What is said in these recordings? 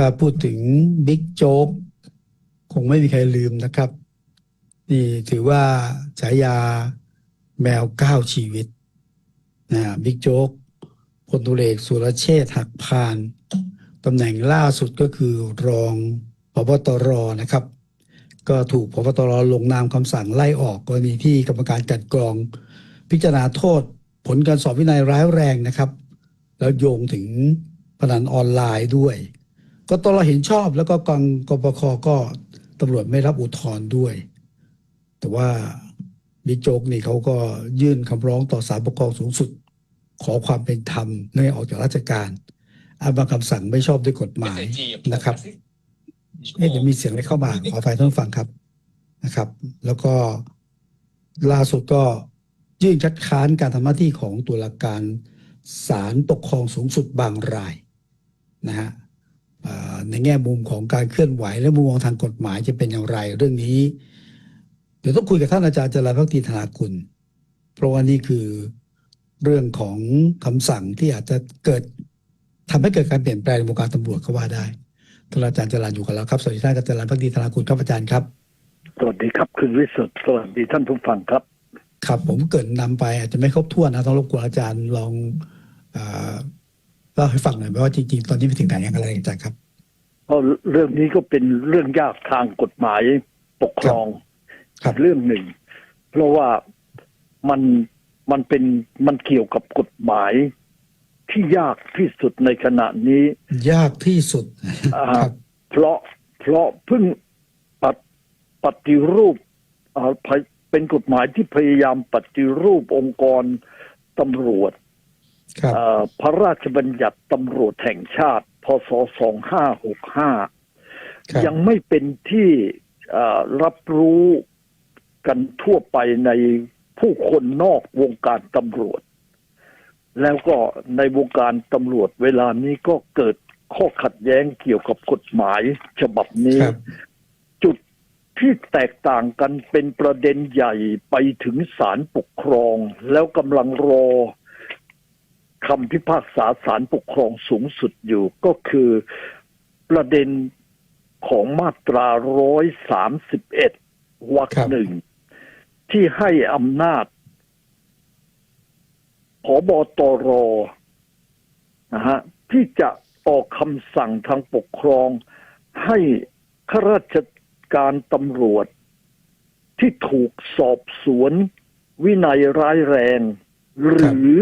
ถ้าพูดถึงบิ๊กโจ๊กคงไม่มีใครลืมนะครับ นี่ถือว่าฉายาแมวเก้าชีวิตนะบิ๊กโจ๊กพลตุเอกสุรเชษหักพานตำแหน่งล่าสุดก็คือรองพบตรนะครับ ก็ถูกพบตรลงนามคำสั่งไล่ออกกรณีที่กรรมการกลันกรอง พิจารณาโทษผลการสอบวินัยร้ายแรงนะครับ แล้วโยงถึงพนันออนไลน์ด้วย ก็ตรเห็นชอบแล้วก็กองกปคก็ตำรวจไม่รับอุทธรณ์ด้วย แต่ว่าบิ๊กโจ๊กนี่เขาก็ยื่นคำร้องต่อศาลปกครองสูงสุด ขอความเป็นธรรมเนื่องออกจากราชการอาบางคำสั่งไม่ชอบด้วยกฎหมายนะครับเอ๊ะเดี๋ยวมีเสียงอะไรเข้ามาขอไฟท่านฟังครับนะครับ แล้วก็ล่าสุดก็ยื่นคัดค้านการทำหน้าที่ของตุลาการศาลปกครองสูงสุดบางรายนะฮะอ่า ในแง่มุมของการเคลื่อนไหว และมุมมองทางกฎหมายจะเป็นอย่างไรเรื่องนี้ เดี๋ยวต้องคุยกับท่านอาจารย์จรัญพักดีธนาคุณ เพราะว่านี่คือเรื่องของคำสั่งที่อาจจะเกิดทำให้เกิดการเปลี่ยนแปลงในวงการตำรวจก็ว่าได้ท่านอาจารย์จรัญอยู่กับเราครับสวัสดีท่านอาจารย์จรัญพักดีธนาคุณครับอาจารย์ครับสวัสดีครับคุณวิสุทธ์สวัสดีท่านผู้ฟังครับ ครับผมเกรินนำไปอาจจะไม่ครบถ้วนนะต้องรบกวนอาจารย์ลองเอ่อ เล่าให้ฟังหน่อยไหมว่าจริงๆ ตอนนี้ไปถึงไหนอย่างไรอาจารย์ครับเพราะเรื่องนี้ก็เป็นเรื่องยากทางกฎหมายปกครองครับเรื่องหนึ่ง เพราะว่ามันมันเป็นมันเกี่ยวกับกฎหมาย ที่ยากที่สุดในขณะนี้ ยากที่สุดอ่าครับเพราะเพราะเพิ่งปฏิปฏิรูปอ่าพยเป็นกฎหมายที่พยายามปฏิรูปองค์กรตำรวจครับเอ่อ พระราชบัญญัติตำรวจแห่งชาติ พศ 2565ครับยังไม่เป็นที่เอ่อรับรู้กันทั่วไปในผู้คนนอกวงการตำรวจ แล้วก็ในวงการตำรวจเวลานี้ก็เกิดข้อขัดแย้งเกี่ยวกับกฎหมายฉบับนี้ครับจุดที่แตกต่างกันเป็นประเด็นใหญ่ไปถึงศาลปกครอง แล้วกำลังรอ คำพิพากษาศาลปกครองสูงสุดอยู่ก็คือประเด็นของมาตราร้อยสามสิบเอ็ดวรรคหนึ่ง ที่ให้อำนาจผบตรนะฮะที่จะออกคำสั่งทางปกครอง ให้ข้าราชการตำรวจ ที่ถูกสอบสวนวินัยร้ายแรง หรือ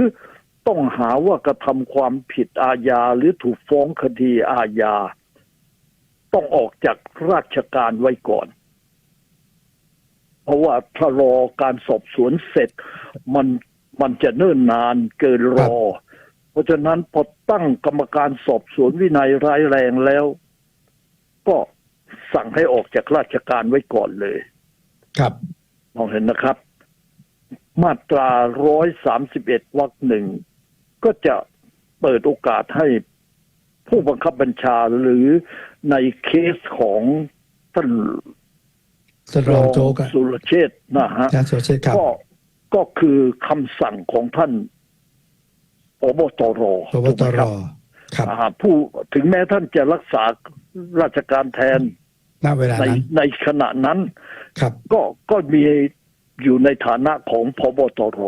ต้องหาว่ากระทำความผิดอาญาหรือถูกฟ้องคดีอาญา ต้องออกจากราชการไว้ก่อน เพราะว่าถ้ารอการสอบสวนเสร็จ มันมันจะเนิ่นนานเกินรอ เพราะฉะนั้นพอตั้งกรรมการสอบสวนวินัยร้ายแรงแล้ว ก็สั่งให้ออกจากราชการไว้ก่อนเลย ครับ มองเห็นนะครับ มาตราร้อยสามสิบเอ็ดวรรคหนึ่ง ก็จะเปิดโอกาสให้ผู้บังคับบัญชาหรือในเคสของท่านท่านรองโจ๊กอะสุรเชษฐ์นะฮะอาจารย์สุรเชษฐ์ครับก็ก็คือคำสั่งของท่านอบตรพบตรครับอ่าผู้ถึงแม้ท่านจะรักษาราชการแทนณเวลาในนั้นในขณะนั้น ครับ ก็ก็มีอยู่ในฐานะของพบตร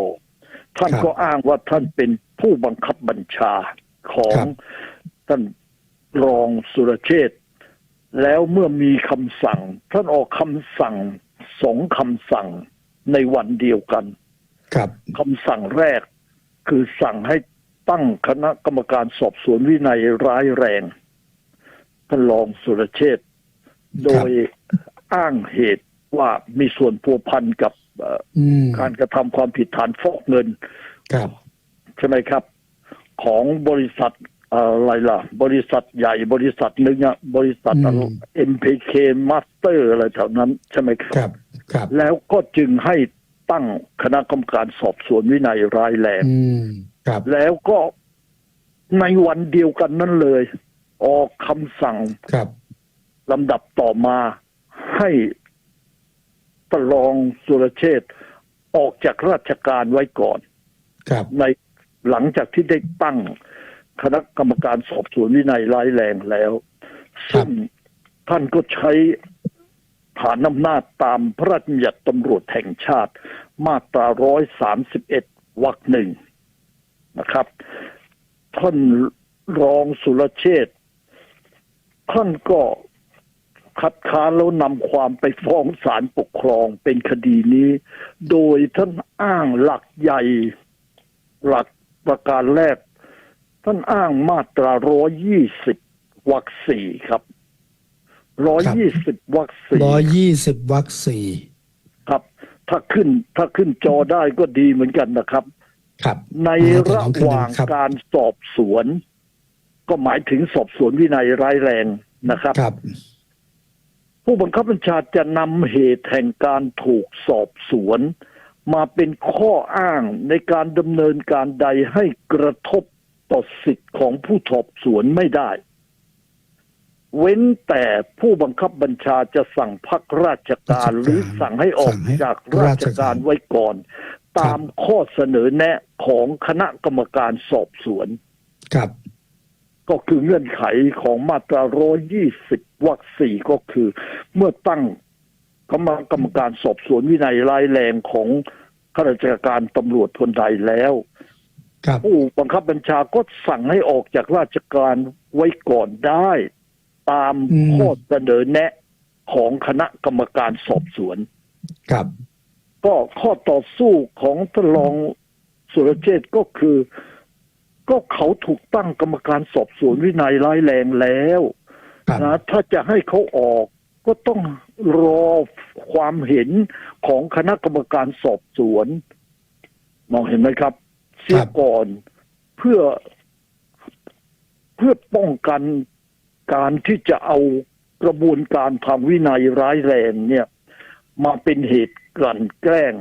ท่านครับก็อ้างว่าท่านเป็นผู้บังคับบัญชาของครับท่านรองสุรเชษฐ์แล้วเมื่อมีคำสั่ง ท่านออกคำสั่งสองคำสั่งในวันเดียวกัน ครับคำสั่งแรกคือสั่งให้ตั้งคณะกรรมการสอบสวนวินัยร้ายแรง ท่านรองสุรเชษฐ์โดยอ้างเหตุว่ามีส่วนพัวพันกับเอ่ออืม การกระทำความผิดฐานฟอกเงินครับใช่ไหมครับ ของบริษัทเอ่ออะไรล่ะ บริษัทใหญ่บริษัทหนึ่งอะบริษัทอืม MPK Master อะไรแถวนั้นใช่ไหมครับครับ ครับ แล้วก็จึงให้ตั้งคณะกรรมการสอบสวนวินัยร้ายแรงอืมครับ แล้วก็ในวันเดียวกันนั้นเลย ออกคำสั่งครับลำดับต่อมาให้ ตรองสุรเชษฐ์ออกจากราชการไว้ก่อนครับในหลังจากที่ได้ตั้งคณะกรรมการสอบสวนวินัยร้ายแรงแล้ว ซึ่งท่านก็ใช้ฐานอำนาจตามพระราชบัญญัติตำรวจแห่งชาติ มาตรา131วรรคหนึ่งนะครับ ท่านรองสุรเชษฐ์ท่านก็ คัดค้านแล้วนำความไปฟ้องศาลปกครองเป็นคดีนี้ โดยท่านอ้างหลักใหญ่ หลักประการแรก ท่านอ้างมาตรา120วรรคสี่ครับ120วรรคสี่ร้อยยี่สิบวรรคสี่ครับ ถ้าขึ้นถ้าขึ้นจอได้ก็ดีเหมือนกันนะครับ ครับ ในอ่าแต่ระต้องขึ้นหว่างครับการสอบสวน ก็หมายถึงสอบสวนวินัยร้ายแรงนะครับครับ ผู้บังคับบัญชาจะนำเหตุแห่งการถูกสอบสวน มาเป็นข้ออ้างในการดำเนินการใดให้กระทบต่อสิทธิ์ของผู้สอบสวนไม่ได้ เว้นแต่ผู้บังคับบัญชาจะสั่งพักราชการราชการหรือสั่งให้ออกสั่งให้จากราชการไว้ก่อน ตามข้อเสนอแนะของคณะกรรมการสอบสวน ครับ ก็คือเงื่อนไขของมาตรา 120 วรรคสี่ก็คือ เมื่อตั้งกรรมกรรมการสอบสวนวินัยร้ายแรงของข้าราชการตำรวจคนใดแล้วครับผู้บังคับบัญชาก็สั่งให้ออกจากราชการไว้ก่อนได้ ตามอืมข้อเสนอแนะของคณะกรรมการสอบสวน ครับ ก็ข้อต่อสู้ของท่านรองสุรเชษฐ์ก็คือ ก็เขาถูกตั้งกรรมการสอบสวนวินัยร้ายแรงแล้วครับนะถ้าจะให้เขาออกก็ต้องรอความเห็นของคณะกรรมการสอบสวน มองเห็นไหมครับ เสียก่อนเพื่อเพื่อป้องกันการที่จะเอากระบวนการทางวินัยร้ายแรงเนี่ย มาเป็นเหตุกลั่นแกล้ง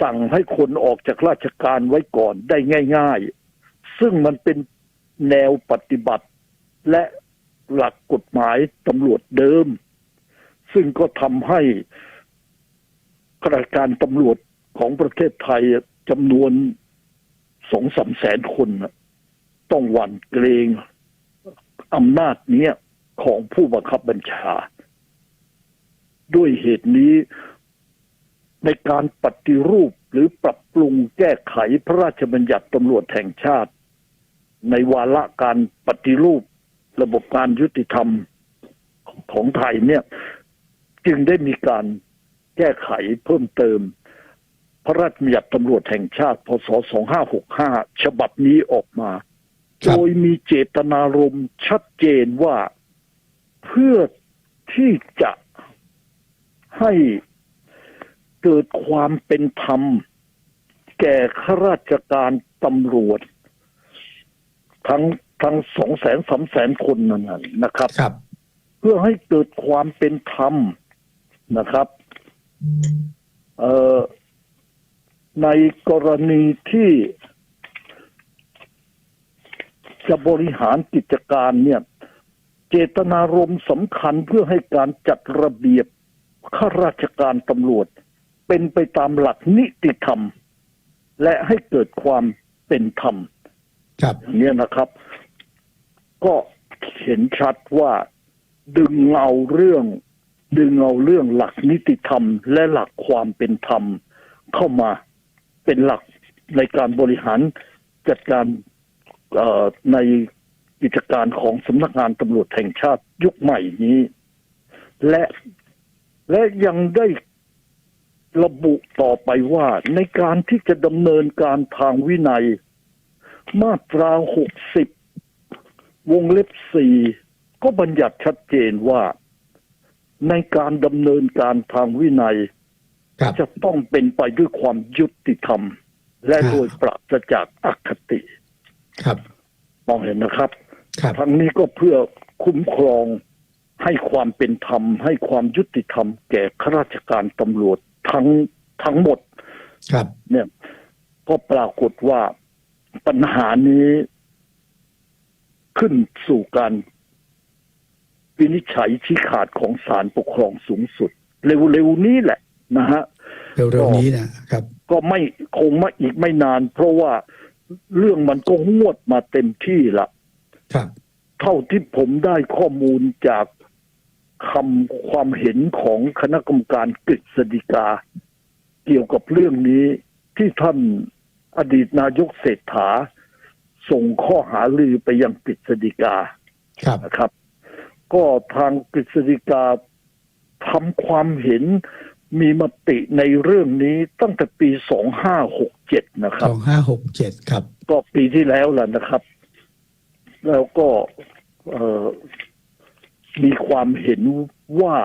สั่งให้คนออกจากราชการไว้ก่อนได้ง่าย ๆ ซึ่งมันเป็นแนวปฏิบัติ และหลักกฎหมายตำรวจเดิม ซึ่งก็ทำให้ข้าราชการตำรวจของประเทศไทยจำนวนสองสามแสนคนต้องหวั่นเกรงอำนาจเนี้ยของผู้บังคับบัญชา ด้วยเหตุนี้ ในการปฏิรูปหรือปรับปรุงแก้ไขพระราชบัญญัติตำรวจแห่งชาติ ในวาระการปฏิรูประบบการยุติธรรมของไทยเนี่ย จึงได้มีการแก้ไขเพิ่มเติม พระราชบัญญัติตำรวจแห่งชาติ พศ 2565 ฉบับนี้ออกมาครัโดบยมีเจตนารมณ์ชัดเจนว่าเพื่อที่จะให้ เกิดความเป็นธรรม แก่ข้าราชการตำรวจ ทั้งทั้งสองแสนสามแสนคนนั่นนะนะครับครับเพื่อให้เกิดความเป็นธรรมนะครับ เอ่อในกรณีที่จะบริหารกิจการเนี่ย เจตนารมณ์สำคัญเพื่อให้การจัดระเบียบข้าราชการตำรวจ เป็นไปตามหลักนิติธรรม และให้เกิดความเป็นธรรม ครับอย่างนี้นะครับ ก็เห็นชัดว่าดึงเอาเรื่อง ดึงเอาเรื่องหลักนิติธรรม และหลักความเป็นธรรม เข้ามาเป็นหลักในการบริหารจัดการเอ่อในกิจการของสำนักงานตำรวจแห่งชาติยุคใหม่นี้ และและยังได้ ระบุต่อไปว่าในการที่จะดำเนินการทางวินัย มาตราหกสิบวงเล็บสี่ก็บัญญัติชัดเจนว่า ในการดำเนินการทางวินัยครับจะต้องเป็นไปด้วยความยุติธรรม และครับโดยปราศจากอคติครับมองเห็นนะครับครับทั้งนี้ก็เพื่อคุ้มครองให้ความเป็นธรรม ให้ความยุติธรรมแก่ข้าราชการตำรวจ ทั้งทั้งหมดครับ เนี่ย ก็ปรากฏว่าปัญหานี้ขึ้นสู่การวินิจฉัยชี้ขาดของศาลปกครองสูงสุด เร็วๆนี้แหละนะฮะเร็วๆนี้นะครับ ก็ไม่คงไม่อีกไม่นาน เพราะว่าเรื่องมันก็งวดมาเต็มที่ละครับ เท่าที่ผมได้ข้อมูลจาก คำความเห็นของคณะกรรมการกฤษฎีกา เกี่ยวกับเรื่องนี้ที่ท่านอดีตนายกเศรษฐา ส่งข้อหาลือไปยังกฤษฎีกาครับนะครับ ก็ทางกฤษฎีกาทำความเห็นมีมติในเรื่องนี้ตั้งแต่ปี2567นะคสรับองห้าหกเจ็ดครับ ก็ปีที่แล้วแหละนะครับ แล้วก็เอ่อ มีความเห็นว่า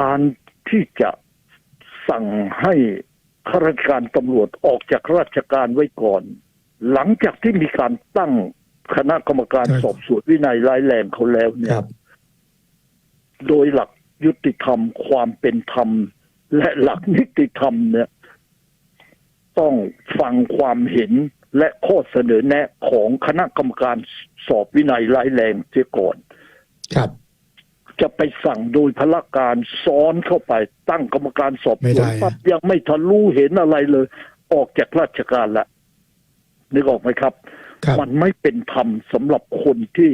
การที่จะสั่งให้ข้าราชการตำรวจออกจากราชการไว้ก่อน หลังจากที่มีการตั้งคณะกรรมการครับสอบสวนวินัยร้ายแรงเขาแล้วเนี่คยรับโดยหลักยุติธรรมความเป็นธรรม และหลักนิติธรรมเนี่ย ต้องฟังความเห็นและข้อเสนอแนะของคณะกรรมการสอบวินัยร้ายแรงเสียก่อน ครับ จะไปสั่งโดยพละการซ้อนเข้าไปตั้งกรรมการสอบไม่สได้วนปั๊บยังไม่ทะลุเห็นอะไรเลย ออกจากราชการละนึกออกไหมครับครับมันไม่เป็นธรรมสำหรับคนที่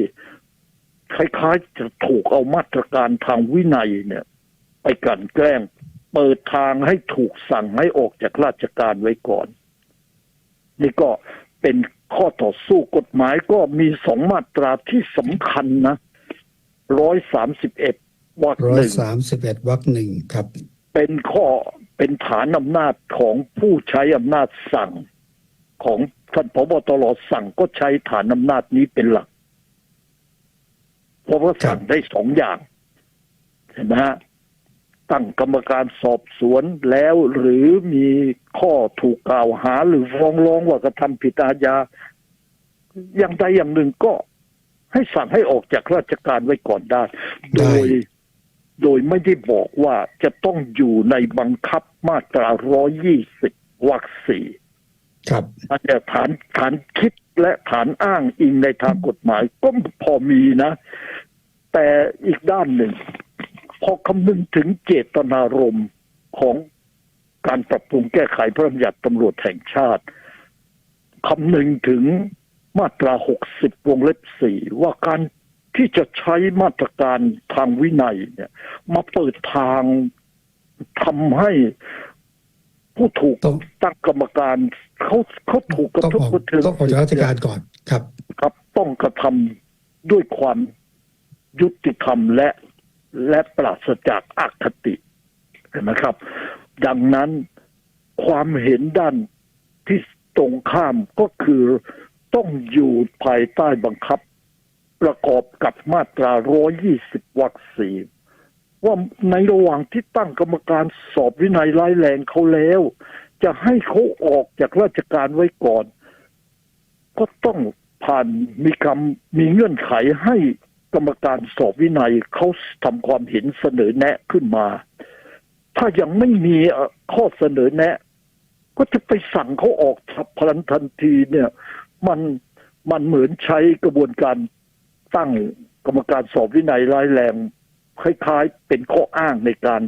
คล้ายๆจะถูกเอามาตรการทางวินัยเนี่ย ไปกลั่นแกล้ง เปิดทางให้ถูกสั่งให้ออกจากราชการไว้ก่อน นี่ก็เป็นข้อต่อสู้กฎหมายก็มีสองมาตราที่สำคัญนะ ร้อยสามสิบเอ็ดวรรคร้อหยนึ่งสามสิบเอ็ดวรรคหนึ่งครับ เป็นข้อเป็นฐานอำนาจของผู้ใช้อำนาจสั่ง ของท่านพบตรสั่งก็ใช้ฐานอำนาจนี้เป็นหลัก เพราะว่าสั่งได้สองอย่างเห็นไหมฮะตั้งกรรมการสอบสวนแล้วหรือมีข้อถูกกล่าวหาหรือฟ้องร้องว่ากระทำผิดอาญาอย่างใดอย่างหนึ่งก็ ให้สั่งให้ออกจากราชการไว้ก่อนได้ โดยโดยไม่ได้บอกว่าจะต้องอยู่ในบังคับมาตรา120วรรคสี่ครับอันเนี้ยฐานฐานคิดและฐานอ้างอิงในทางกฎหมายก็พอมีนะ แต่อีกด้านหนึ่ง พอคำนึงถึงเจตนารมณ์ของการปรับปรุงแก้ไขพระราชบัญญัติตำรวจแห่งชาติคำนึงถึง มาตรา 60 วงเล็บ 4 ว่าการที่จะใช้มาตรการทางวินัยเนี่ย มาเปิดทางทำให้ผู้ถูกต้อง ตั้งกรรมการเขาเขาถูกกระต้องทบออกกระเทือนต้องออกจากราชการก่อนครับ ครับต้องกระทำด้วยความยุติธรรมและและปราศจากอคติเห็นไหมครับ ดังนั้นความเห็นด้านที่ตรงข้ามก็คือ ต้องอยู่ภายใต้บังคับ ประกอบกับมาตรา 120 วรรคสี่ว่าในระหว่างที่ตั้งกรรมการสอบวินัยร้ายแรงเขาแล้ว จะให้เขาออกจากราชการไว้ก่อน ก็ต้องผ่านมีคำมีเงื่อนไขให้กรรมการสอบวินัยเขาทำความเห็นเสนอแนะขึ้นมา ถ้ายังไม่มีข้อเสนอแนะ ก็จะไปสั่งเขาออกฉับพลันทันทีเนี่ย มันมันเหมือนใช้กระบวนการตั้งกรรมการสอบวินัยร้ายแรงคล้ายๆ เป็นข้ออ้างในการ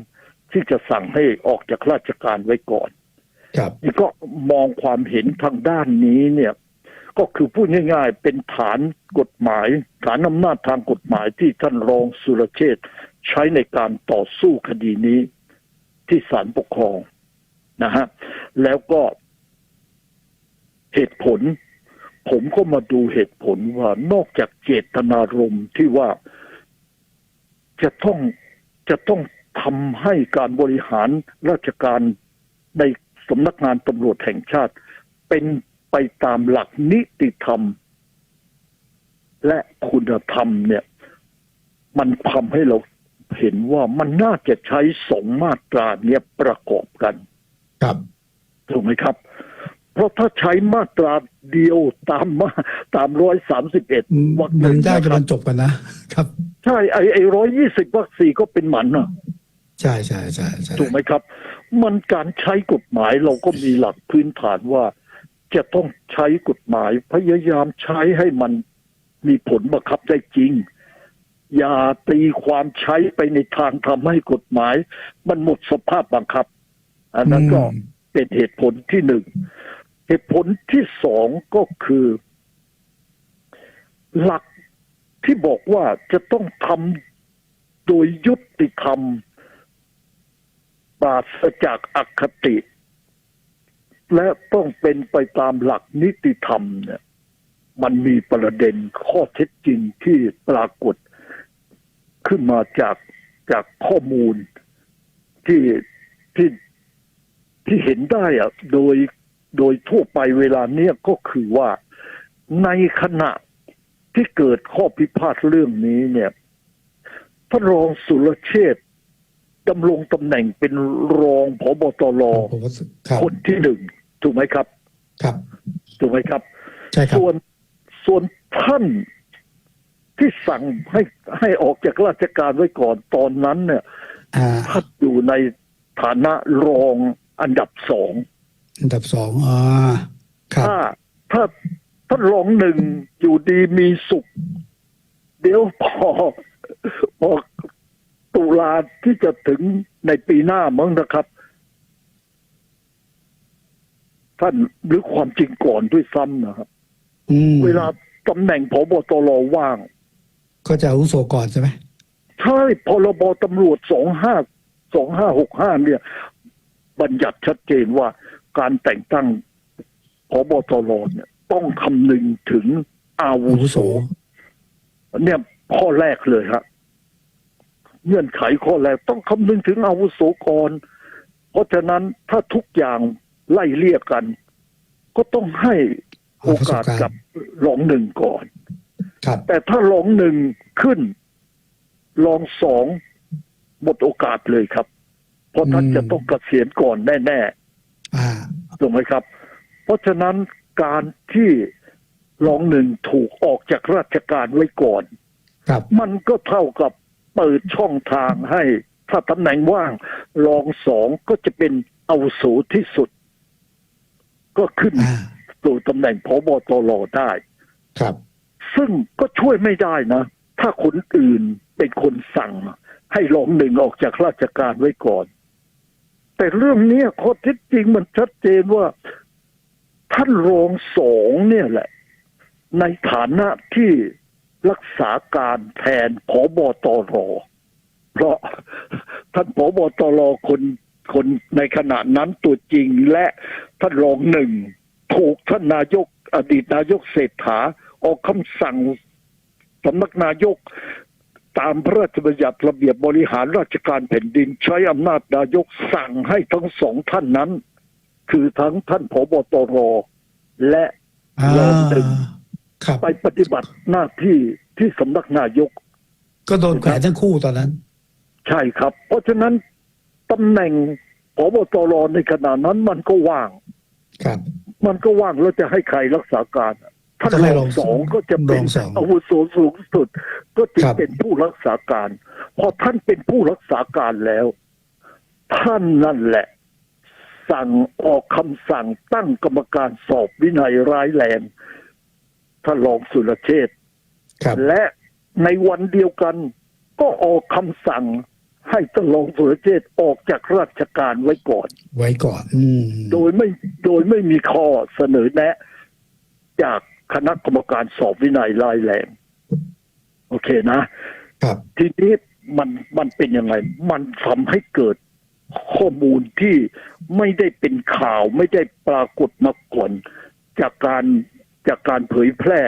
ที่จะสั่งให้ออกจากราชการไว้ก่อนครับนี่ก็มองความเห็นทางด้านนี้เนี่ย ก็คือพูดง่าย ๆ เป็นฐานกฎหมาย ฐานอำนาจทางกฎหมายที่ท่านรองสุรเชษฐ์ใช้ในการต่อสู้คดีนี้ ที่ศาลปกครองนะฮะแล้วก็เหตุผล ผมก็มาดูเหตุผลว่านอกจากเจตนารมณ์ที่ว่าจะต้องจะต้องทำให้การบริหารราชการในสำนักงานตำรวจแห่งชาติ เป็นไปตามหลักนิติธรรม และคุณธรรมเนี่ย มันทำให้เราเห็นว่ามันน่าจะใช้สองมาตราเนี้ยประกอบกัน ครับถูกไหมครับ เพราะถ้าใช้มาตราเดียวตามมาตามร้อยสามสิบเอ็ดวรรคหมันนึ่งได้นะจะครับบรรจบกันนะครับ ใช่ไอไอร้อยยี่สิบวรรคสี่ก็เป็นหมันอะใช่ใช่ใช่ใช่ถูกไหมครับ มันการใช้กฎหมายเราก็มีหลักพื้นฐานว่า จะต้องใช้กฎหมาย พยายามใช้ให้มันมีผลบังคับได้จริง อย่าตีความใช้ไปในทางทำให้กฎหมาย มันหมดสภาพบังคับ อันนั้นก็อืมเป็นเหตุผลที่หนึ่ง เหตุผลที่สองก็คือ หลักที่บอกว่าจะต้องทำโดยยุติธรรมปราศจากอคติ และต้องเป็นไปตามหลักนิติธรรมเนี่ย มันมีประเด็นข้อเท็จจริงที่ปรากฏขึ้นมาจากจากข้อมูลที่ที่ที่เห็นได้อะโดย โดยทั่วไปเวลาเนี้ยก็คือว่าในขณะที่เกิดข้อพิพาทเรื่องนี้เนี่ยท่านรองสุรเชษฐ์ดำรงตำแหน่งเป็นรองผบตรผมว่าครับคนที่หนึ่งถูกไหมครับ ครับถูกไหมครับใช่ครับส่วนส่วนท่านที่สั่งให้ให้ออกจากราชการไว้ก่อนตอนนั้นเนี่ยอ่าท่านอยู่ในฐานะรองอันดับสอง อันดับสองอ่าครับ ถ้าถ้าท่านรองหนึ่งอยู่ดีมีสุข เดี๋ยวพอพอตุลาที่จะถึงในปีหน้ามั้งนะครับ ท่านหรือความจริงก่อนด้วยซ้ำนะครับอืมเวลาตำแหน่งพบตรว่าง ก็จะอาวุโสก่อนใช่ไหมใช่พรบตำรวจสองห้าสองห้าหกห้าเนี่ย บัญญัติชัดเจนว่า การแต่งตั้งพบตรเนี่ย ต้องคำนึงถึงอาวุอาวุโสโสเนี่ยข้อแรกเลยฮะเงื่อนไขข้อแรกต้องคำนึงถึงอาวุโสก่อนเพราะฉะนั้นถ้าทุกอย่างไล่เลี่ยกัน ก็ต้องให้โอกาสกับรองหนึ่งก่อนครับแต่ถ้ารองหนึ่งขึ้นรองสองหมดโอกาสเลยครับ เพราะท่านอืมจะต้องเกษียณก่อนแน่อ่าๆ ถูกไหมครับ เพราะฉะนั้นการที่รองหนึ่งถูกออกจากราชการไว้ก่อน ครับ มันก็เท่ากับเปิดช่องทางให้ถ้าตำแหน่งว่าง รองสองก็จะเป็นอาวุโสที่สุด ก็ขึ้นอ่าสู่ตำแหน่งพบตรได้ ครับ ซึ่งก็ช่วยไม่ได้นะ ถ้าคนอื่นเป็นคนสั่งให้รองหนึ่งออกจากราชการไว้ก่อน แต่เรื่องนี้ข้อเท็จจริงมันชัดเจนว่า ท่านรองสองเนี่ยแหละ ในฐานะที่รักษาการแทนผบตรเพราะท่านผบตรคนคนในขณะนั้นตัวจริงและท่านรองหนึ่งถูกท่านนายกอดีตนายกเศรษฐาออกคำสั่งสำนักนายก ตามพระราชบัญญัติระเบียบบริหารราชการแผ่นดินใช้อำนาจนายกสั่งให้ทั้งสองท่านนั้น คือทั้งท่านผบตรและอ่ารองหนึ่งครับไปปฏิบัติหน้าที่ที่สำนักนายก ก็โดนแขวนทั้งคู่ตอนนั้น ใช่ครับ เพราะฉะนั้นตำแหน่งผบตรในขณะนั้นมันก็ว่าง ครับ มันก็ว่างแล้วจะให้ใครรักษาการอะ ท่านจะให้รรอองงสองก็จะเป็นรองสองอาวุโสสูงสุด ก็จึงครับเป็นผู้รักษาการ พอท่านเป็นผู้รักษาการแล้ว ท่านนั่นแหละ สั่งออกคำสั่งตั้งกรรมการสอบวินัยร้ายแรงท่านรองสุรเชษฐ์ครับและในวันเดียวกันก็ออกคำสั่งให้ท่านรองสุรเชษฐ์ออกจากราชการไว้ก่อน ไว้ก่อน อืมโดยไม่โดยไม่มีข้อเสนอแนะ จาก คณะกรรมการสอบวินัยร้ายแรงโอเคนะ ครับทีนี้มันมันเป็นยังไง มันทำให้เกิดข้อมูลที่ไม่ได้เป็นข่าวไม่ได้ปรากฏมาก่อนจากการจากการเผยแพร่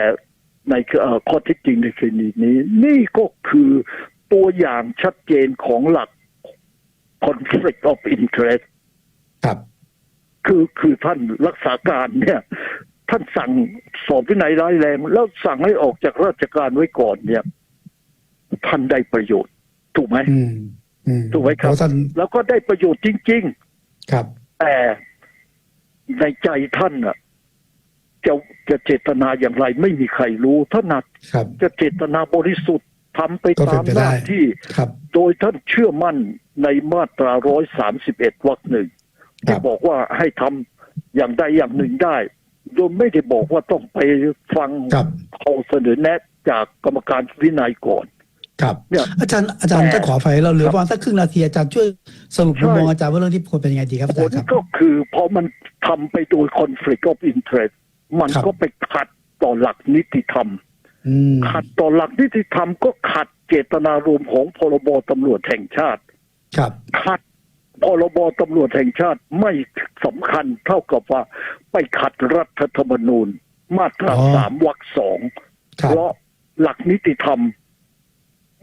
ในเอ่อข้อเท็จจริงในคดีนี้ นี่ก็คือตัวอย่างชัดเจนของหลัก conflict of interest ครับ คือคือท่านรักษาการเนี่ย ท่านสั่งสอบวินัยร้ายแรง แล้วสั่งให้ออกจากราชการไว้ก่อนเนี่ยท่านได้ประโยชน์ ถูกไหมอืมอืมถูกไหมครับเพราะท่านแล้วก็ได้ประโยชน์จริงครับๆแต่ในใจท่านอะจะจะเจตนาอย่างไร ไม่มีใครรู้ท่านอาจครับจะเจตนาบริสุทธิ์ทำไปก็เป็ตานมไปหได้น้าที่ครับโดยท่านเชื่อมั่นในมาตราร้อยสามสิบเอ็ดวรรคหนึ่งครัที่บบอกว่าให้ทำอย่างใดอย่างหนึ่งได้ โดยไม่ได้บอกว่าต้องไปฟังครับข้อเสนอแนะจากกรรมการวินัยก่อนครับเนี่ยอาจารย์อาจารย์แต่ถ้าขอไฟเราเหลือครับประมาณสักครึ่งนาทีอาจารย์ช่วยสรุปใช่มุมมองอาจารย์ว่าเรื่องที่ควรเป็นยังไงดีครับอาผจารลย์ครับก็คือพอมันทำไปโดย conflict of interest มันครับก็ไปขัดต่อหลักนิติธรรมอืมขัดต่อหลักนิติธรรมก็ขัดเจตนารมณ์ของพรบตำรวจแห่งชาติ ครับ ขัด พรบตำรวจแห่งชาติไม่สำคัญเท่ากับว่าไปขัดรัฐธรรมนูญ มาตราอ๋อสามวรรคสองครับเพราะหลักนิติธรรม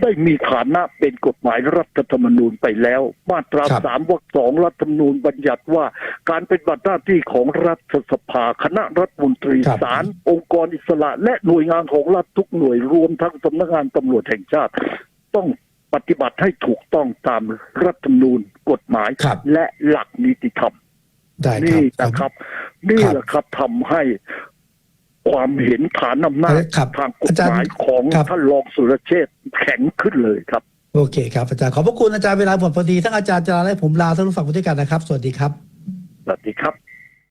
ได้มีฐานะเป็นกฎหมายรัฐธรรมนูญไปแล้ว มาตราครับสามวรรคสองรัฐธรรมนูญบัญญัติว่า การเป็นบัตรหน้าที่ของรัฐสภา คณะรัฐมนตรีครับศาลองค์กรอิสระ และหน่วยงานของรัฐทุกหน่วยรวมทั้งสำนักงานตำรวจแห่งชาติ ต้อง ปฏิบัติให้ถูกต้องตามรัฐธรรมนูญกฎหมายครับและหลักนิติธรรมได้ครันี่บนะครับ นี่แหละครับทำให้ความเห็นฐานอำนาจครับทางกอาฎจารหย์มายของครับท่านรองสุรเชษฐ์แข็งขึ้นเลยครับ โอเคครับอาจารย์ขอบพระคุณอาจารย์เวลาหมดพอดีทั้งอาจารย์จะและผมลาท่านผู้ฟังไปด้วยกันนะครับ สวัสดีครับ สวัสดีครับ